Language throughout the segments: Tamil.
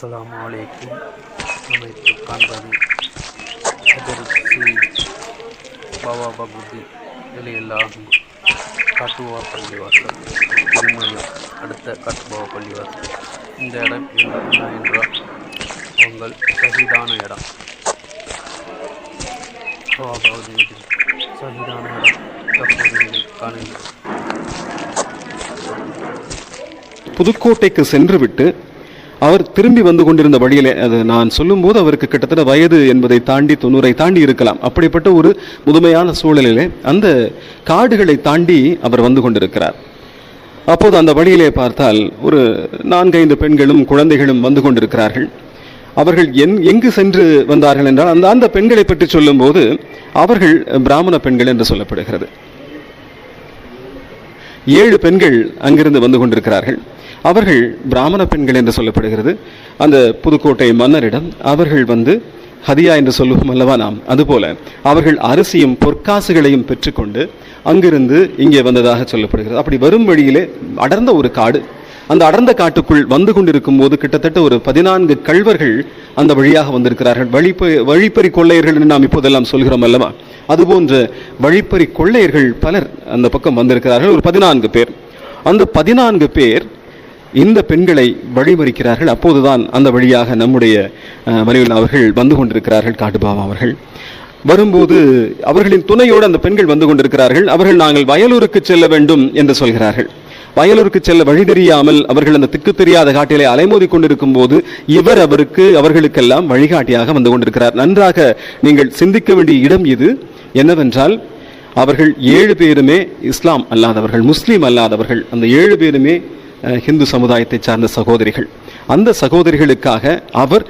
அஸ்ஸலாமு அலைக்கும் அமைப்பு காண்பது ஹஜரத் பாபா பகுதி வெளியில்லாகும் காட்டுவா பள்ளிவாசல் திருமயம் அடுத்த காட்டுபாவா பள்ளிவாசல் இந்த இடம் என்ன என்றால் உங்கள் சகிதான இடம் பாபா பகுதியில் சகிதான இடம் தற்போது நீங்கள் காணுங்கள் புதுக்கோட்டைக்கு சென்றுவிட்டு அவர் திரும்பி வந்து கொண்டிருந்த வழியிலே அது நான் சொல்லும்போது அவருக்கு கிட்டத்தட்ட வயது என்பதை தாண்டி தொண்ணூறை தாண்டி இருக்கலாம். அப்படிப்பட்ட ஒரு முதுமையான சூழலிலே அந்த காடுகளை தாண்டி அவர் வந்து கொண்டிருக்கிறார். அப்போது அந்த வழியிலே பார்த்தால் ஒரு நான்கைந்து பெண்களும் குழந்தைகளும் வந்து கொண்டிருக்கிறார்கள். அவர்கள் என் எங்கு சென்று வந்தார்கள் என்றால் அந்த அந்த பெண்களை பற்றி சொல்லும்போது அவர்கள் பிராமண பெண்கள் என்று சொல்லப்படுகிறது. ஏழு பெண்கள் அங்கிருந்து வந்து கொண்டிருக்கிறார்கள். அவர்கள் பிராமண பெண்கள் என்று சொல்லப்படுகிறது. அந்த புதுக்கோட்டை மன்னரிடம் அவர்கள் வந்து ஹதியா என்று சொல்லுவோம் அல்லவா நாம்? அதுபோல அவர்கள் அரிசியும் பொற்காசுகளையும் பெற்றுக்கொண்டு அங்கிருந்து இங்கே வந்ததாக சொல்லப்படுகிறது. அப்படி வரும் வழியிலே அடர்ந்த ஒரு காடு அந்த அடர்ந்த காட்டுக்குள் வந்து கொண்டிருக்கும் போது கிட்டத்தட்ட ஒரு பதினான்கு கல்வர்கள் அந்த வழியாக வந்திருக்கிறார்கள். வழிப்ப வழிப்பறி கொள்ளையர்கள் என்று நாம் இப்போதெல்லாம் சொல்கிறோம் அல்லவா? அதுபோன்ற வழிப்பறி கொள்ளையர்கள் பலர் அந்த பக்கம் வந்திருக்கிறார்கள். ஒரு பதினான்கு பேர். அந்த பதினான்கு பேர் இந்த பெண்களை வழிமறிக்கிறார்கள். அப்போதுதான் அந்த வழியாக நம்முடைய அஹ், அவர்கள் வந்து கொண்டிருக்கிறார்கள் காட்டுபாவா அவர்கள். வரும்போது அவர்களின் துணையோடு அந்த பெண்கள் வந்து கொண்டிருக்கிறார்கள். அவர்கள் நாங்கள் வயலூருக்கு செல்ல வேண்டும் என்று சொல்கிறார்கள். வயலூருக்கு செல்ல வழி தெரியாமல் அவர்கள் அந்த திக்கு தெரியாத காட்டிலே அலைமோதி கொண்டிருக்கும் போது இவர் அவருக்கு அவர்களுக்கெல்லாம் வழிகாட்டியாக வந்து கொண்டிருக்கிறார். நன்றாக நீங்கள் சிந்திக்க வேண்டிய இடம் இது. என்னவென்றால் அவர்கள் ஏழு பேருமே இஸ்லாம் அல்லாதவர்கள் முஸ்லீம் அல்லாதவர்கள் அந்த ஏழு பேருமே ஹிந்து சமுதாயத்தை சார்ந்த சகோதரிகள். அந்த சகோதரிகளுக்காக அவர்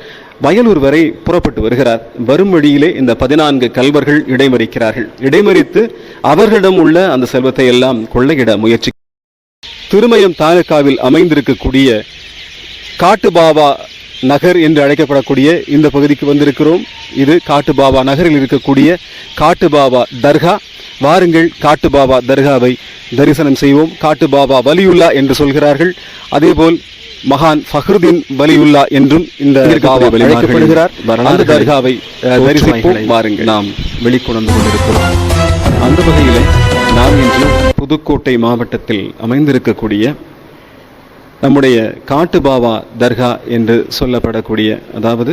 வயலூர் வரை புறப்பட்டு வருகிறார். வரும் வழியிலே இந்த பதினான்கு கல்வர்கள் இடைமறிக்கிறார்கள். இடைமறித்து அவர்களிடம் உள்ள அந்த செல்வத்தை எல்லாம் கொள்ளையிட முயற்சி திருமயம் தாலுகாவில் அமைந்திருக்கக்கூடிய காட்டுபாவா நகர் என்று அழைக்கப்படக்கூடிய இந்த பகுதிக்கு வந்திருக்கிறோம். இது காட்டுபாவா நகரில் இருக்கக்கூடிய காட்டுபாவா தர்கா. வாருங்கள் காட்டுபாவா தர்காவை தரிசனம் செய்வோம். காட்டுபாபா வலியுல்லா என்று சொல்கிறார்கள். அதேபோல் மகான் ஃபஹ்ருதீன் வலியுல்லா என்றும் இந்த அழைக்கப்படுகிறார். அந்த தர்காவை அஹ், தரிசிப்போம். வாருங்கள். நாம் வெளிக்கொணர்ந்து கொண்டிருக்கிறோம். அந்த வகையில் நாம் இன்று புதுக்கோட்டை மாவட்டத்தில் அமைந்திருக்கக்கூடிய நம்முடைய காட்டுபாவா தர்கா என்று சொல்லப்படக்கூடிய அதாவது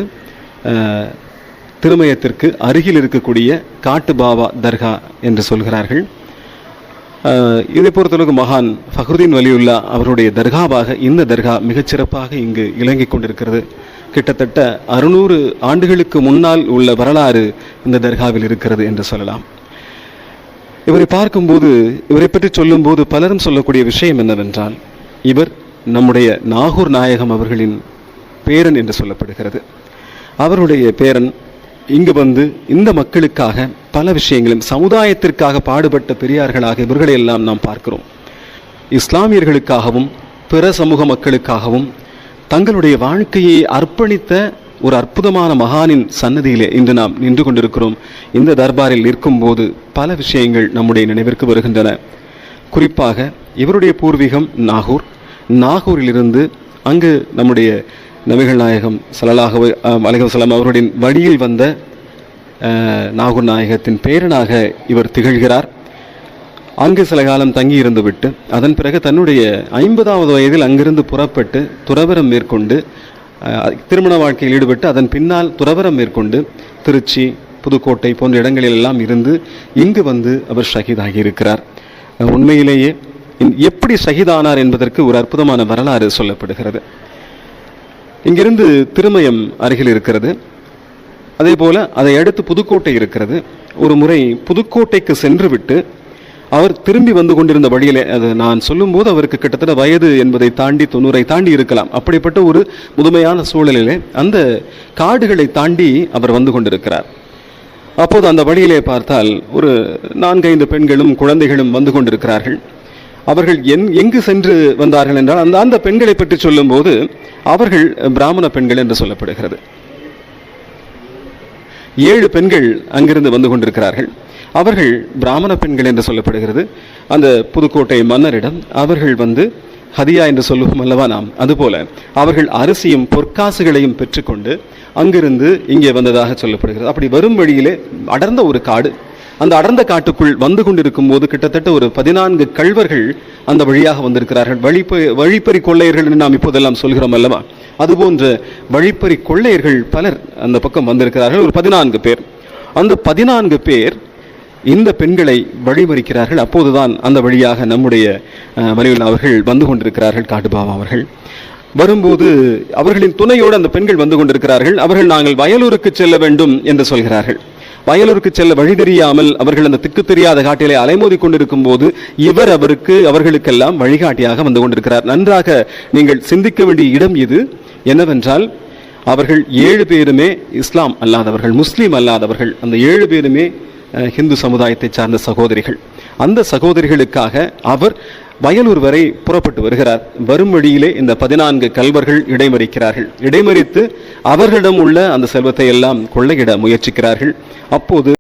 திருமயத்திற்கு அருகில் இருக்கக்கூடிய காட்டுபாவா தர்கா என்று சொல்கிறார்கள். இதை பொறுத்தளவுக்கு மகான் ஃபஹ்ருதீன் வலியுல்லா அவருடைய தர்காவாக இந்த தர்கா மிகச்சிறப்பாக இங்கு இலங்கிக் கொண்டிருக்கிறது. கிட்டத்தட்ட அறுநூறு ஆண்டுகளுக்கு முன்னால் உள்ள வரலாறு இந்த தர்காவில் இருக்கிறது என்று சொல்லலாம். இவரை பார்க்கும்போது இவரை பற்றி சொல்லும்போது பலரும் சொல்லக்கூடிய விஷயம் என்னவென்றால் இவர் நம்முடைய நாகூர் நாயகம் அவர்களின் பேரன் என்று சொல்லப்படுகிறது. அவருடைய பேரன் இங்கு வந்து இந்த மக்களுக்காக பல விஷயங்களும் சமுதாயத்திற்காக பாடுபட்ட பெரியார்களாக இவர்களை எல்லாம் நாம் பார்க்கிறோம். இஸ்லாமியர்களுக்காகவும் பிற சமூக மக்களுக்காகவும் தங்களுடைய வாழ்க்கையை அர்ப்பணித்த ஒரு அற்புதமான மகானின் சன்னதியிலே இன்று நாம் நின்று கொண்டிருக்கிறோம். இந்த தர்பாரில் நிற்கும்போது பல விஷயங்கள் நம்முடைய நினைவிற்கு வருகின்றன. குறிப்பாக இவருடைய பூர்வீகம் நாகூர். நாகூரிலிருந்து அங்கு நம்முடைய நபிகள் நாயகம் சலலாக அலைஹசலாம் அவருடைய வழியில் வந்த நாகூர் நாயகத்தின் பேரனாக இவர் திகழ்கிறார். அங்கு சில காலம் தங்கி இருந்துவிட்டு அதன் பிறகு தன்னுடைய ஐம்பதாவது வயதில் அங்கிருந்து புறப்பட்டு துறவரம் மேற்கொண்டு திருமண வாழ்க்கையில் ஈடுபட்டு அதன் பின்னால் துறவரம் மேற்கொண்டு திருச்சி புதுக்கோட்டை போன்ற இடங்களில் எல்லாம் இருந்து இங்கு வந்து அவர் ஷஹீதாகி இருக்கிறார். உண்மையிலேயே எப்படி ஷஹீதானார் என்பதற்கு ஒரு அற்புதமான வரலாறு சொல்லப்படுகிறது. இங்கிருந்து திருமயம் அருகில் இருக்கிறது. அதே போல அதை அடுத்து புதுக்கோட்டை இருக்கிறது. ஒரு முறை புதுக்கோட்டைக்கு சென்றுவிட்டு அவர் திரும்பி வந்து கொண்டிருந்த வழியிலே அது நான் சொல்லும்போது அவருக்கு கிட்டத்தட்ட வயது என்பதை தாண்டி தொண்ணூறை தாண்டி இருக்கலாம். அப்படிப்பட்ட ஒரு முதுமையான சூழலிலே அந்த காடுகளை தாண்டி அவர் வந்து கொண்டிருக்கிறார். அப்போது அந்த வழியிலே பார்த்தால் ஒரு நான்கைந்து பெண்களும் குழந்தைகளும் வந்து கொண்டிருக்கிறார்கள். அவர்கள் என் எங்கு சென்று வந்தார்கள் என்றால் அந்த அந்த பெண்களை பற்றி சொல்லும்போது அவர்கள் பிராமண பெண்கள் என்று சொல்லப்படுகிறது. ஏழு பெண்கள் அங்கிருந்து வந்து கொண்டிருக்கிறார்கள். அவர்கள் பிராமண பெண்கள் என்று சொல்லப்படுகிறது. அந்த புதுக்கோட்டை மன்னரிடம் அவர்கள் வந்து ஹதியா என்று சொல்லுவோம் அல்லவா நாம்? அதுபோல அவர்கள் அரிசியும் பொற்காசுகளையும் பெற்றுக்கொண்டு அங்கிருந்து இங்கே வந்ததாக சொல்லப்படுகிறது. அப்படி வரும் வழியிலே அடர்ந்த ஒரு காடு. அந்த அடர்ந்த காட்டுக்குள் வந்து கொண்டிருக்கும் போது கிட்டத்தட்ட ஒரு பதினான்கு கல்வர்கள் அந்த வழியாக வந்திருக்கிறார்கள். வழிப்ப வழிப்பறி கொள்ளையர்கள் என்று நாம் இப்போதெல்லாம் சொல்கிறோம் அல்லவா? அதுபோன்ற வழிப்பறி கொள்ளையர்கள் பலர் அந்த பக்கம் வந்திருக்கிறார்கள். ஒரு பதினான்கு பேர். அந்த பதினான்கு பேர் இந்த பெண்களை வழிமறிக்கிறார்கள். அப்போதுதான் அந்த வழியாக நம்முடைய அஹ், அவர்கள் வந்து கொண்டிருக்கிறார்கள் காட்டுபாவா அவர்கள். வரும்போது அவர்களின் துணையோடு அந்த பெண்கள் வந்து கொண்டிருக்கிறார்கள். அவர்கள் நாங்கள் வயலூருக்கு செல்ல வேண்டும் என்று சொல்கிறார்கள். வயலூருக்கு செல்ல வழி தெரியாமல் அவர்கள் அந்த திக்கு தெரியாத காட்டிலே அலைமோதி கொண்டிருக்கும் போது இவர் அவருக்கு அவர்களுக்கெல்லாம் வழிகாட்டியாக வந்து கொண்டிருக்கிறார். நன்றாக நீங்கள் சிந்திக்க வேண்டிய இடம் இது. என்னவென்றால் அவர்கள் ஏழு பேருமே இஸ்லாம் அல்லாதவர்கள் முஸ்லீம் அல்லாதவர்கள். அந்த ஏழு பேருமே ஹிந்து சமுதாயத்தை சார்ந்த சகோதரிகள். அந்த சகோதரிகளுக்காக அவர் வயலூர் வரை புறப்பட்டு வருகிறார். வரும் வழியிலே இந்த பதினான்கு கல்வர்கள் இடைமறிக்கிறார்கள். இடைமறித்து அவர்களிடம் உள்ள அந்த செல்வத்தை எல்லாம் கொள்ளையிட முயற்சிக்கிறார்கள். அப்போது